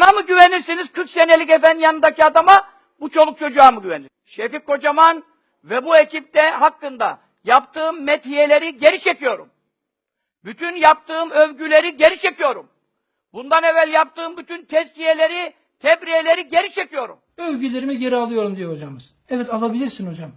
Bana mı güvenirsiniz 40 senelik efendim yanındaki adama? Bu çoluk çocuğa mı güvenir? Şefik Kocaman ve bu ekipte hakkında yaptığım metiyeleri geri çekiyorum. Bütün yaptığım övgüleri geri çekiyorum. Bundan evvel yaptığım bütün tezkiyeleri, tebriyeleri geri çekiyorum. Övgülerimi geri alıyorum diyor hocamız. Evet alabilirsin hocam.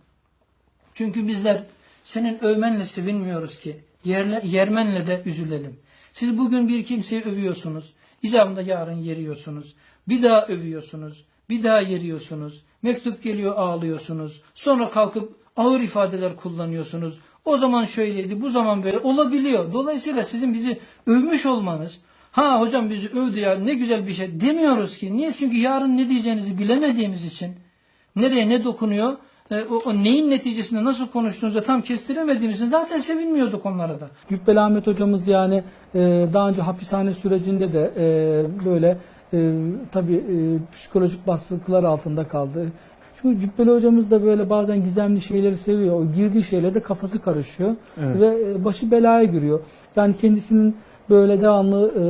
Çünkü bizler senin övmenle sevinmiyoruz ki yerle, yermenle de üzülelim. Siz bugün bir kimseyi övüyorsunuz. İcabında yarın yeriyorsunuz. Bir daha övüyorsunuz. Bir daha yeriyorsunuz. Mektup geliyor ağlıyorsunuz. Sonra kalkıp ağır ifadeler kullanıyorsunuz. O zaman şöyleydi, bu zaman böyle olabiliyor. Dolayısıyla sizin bizi övmüş olmanız, ha hocam bizi övdü ya ne güzel bir şey demiyoruz ki. Niye? Çünkü yarın ne diyeceğinizi bilemediğimiz için nereye ne dokunuyor, e, o, o neyin neticesinde nasıl konuştuğunuzu tam kestiremediğimiz için zaten sevinmiyorduk onlara da. Güppeli Ahmet hocamız yani e, daha önce hapishane sürecinde de e, böyle e, tabii e, psikolojik baskılar altında kaldı. Çünkü Cübbeli hocamız da böyle bazen gizemli şeyleri seviyor. O girdiği şeylerde kafası karışıyor ve e, başı belaya giriyor. Yani kendisinin böyle devamlı e,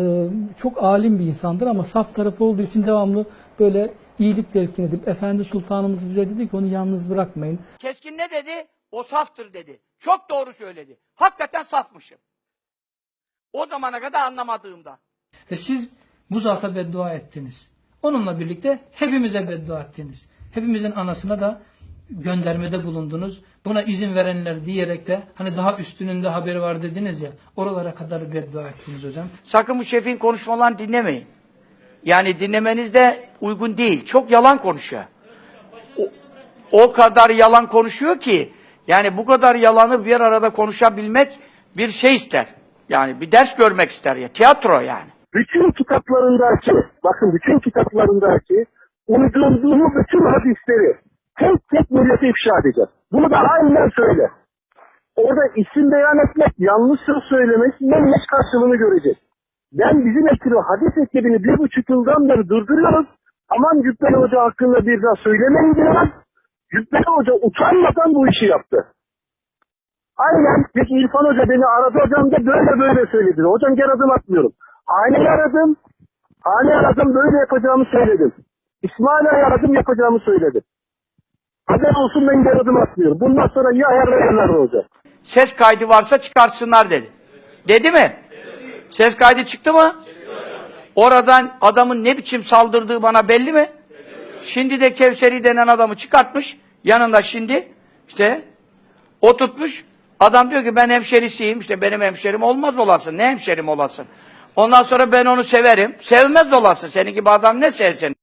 çok alim bir insandır ama saf tarafı olduğu için devamlı böyle iyilik telkin edip Efendi Sultanımız bize dedi ki onu yalnız bırakmayın. Keskin ne dedi? O saftır dedi. Çok doğru söyledi. Hakikaten safmışım. O zamana kadar anlamadığımda. Ve siz bu zata beddua ettiniz. Onunla birlikte hepimize beddua ettiniz. Hepimizin anasına da göndermede bulundunuz. Buna izin verenler diyerek de hani daha üstünün de haberi var dediniz ya. Oralara kadar beddua ettiniz hocam. Sakın bu şefin konuşmalarını dinlemeyin. Yani dinlemeniz de uygun değil. Çok yalan konuşuyor. O, o kadar yalan konuşuyor ki yani bu kadar yalanı bir arada konuşabilmek bir şey ister. Yani bir ders görmek ister ya. Tiyatro yani. bütün kitaplarındaki, bakın bütün kitaplarındaki uydurduğu bütün hadisleri tek tek millete ifşa edeceğiz. Bunu da aynen söyle. Orada isim beyan etmek, yanlış söz söylemek yanlış karşılığını görecek. Ben bizim ekibi hadis ekibini bir buçuk yıldan beri durduruyoruz. Aman Cübbeli Hoca hakkında bir daha söylemeyin diyoruz. Cübbeli Hoca utanmadan bu işi yaptı. Aynen. Peki İrfan Hoca beni aradı hocam da böyle böyle söyledi. Hocam gel adım atmıyorum. Haneyi aradım. Haneyi aradım böyle yapacağımı söyledim. İsmail'i aradım yapacağımı söyledim. Haber olsun ben gel adım atmıyorum. Bundan sonra ya ayarlarlar hoca. Ses kaydı varsa çıkartsınlar dedi. Dedi mi? Ses kaydı çıktı mı? Oradan adamın ne biçim saldırdığı bana belli mi? Şimdi de Kevseri denen adamı çıkartmış. Yanında şimdi işte o tutmuş. Adam diyor ki ben hemşerisiyim. işte benim hemşerim olmaz olasın. Ne hemşerim olasın? Ondan sonra ben onu severim. Sevmez olasın. Senin gibi adam ne sevsin?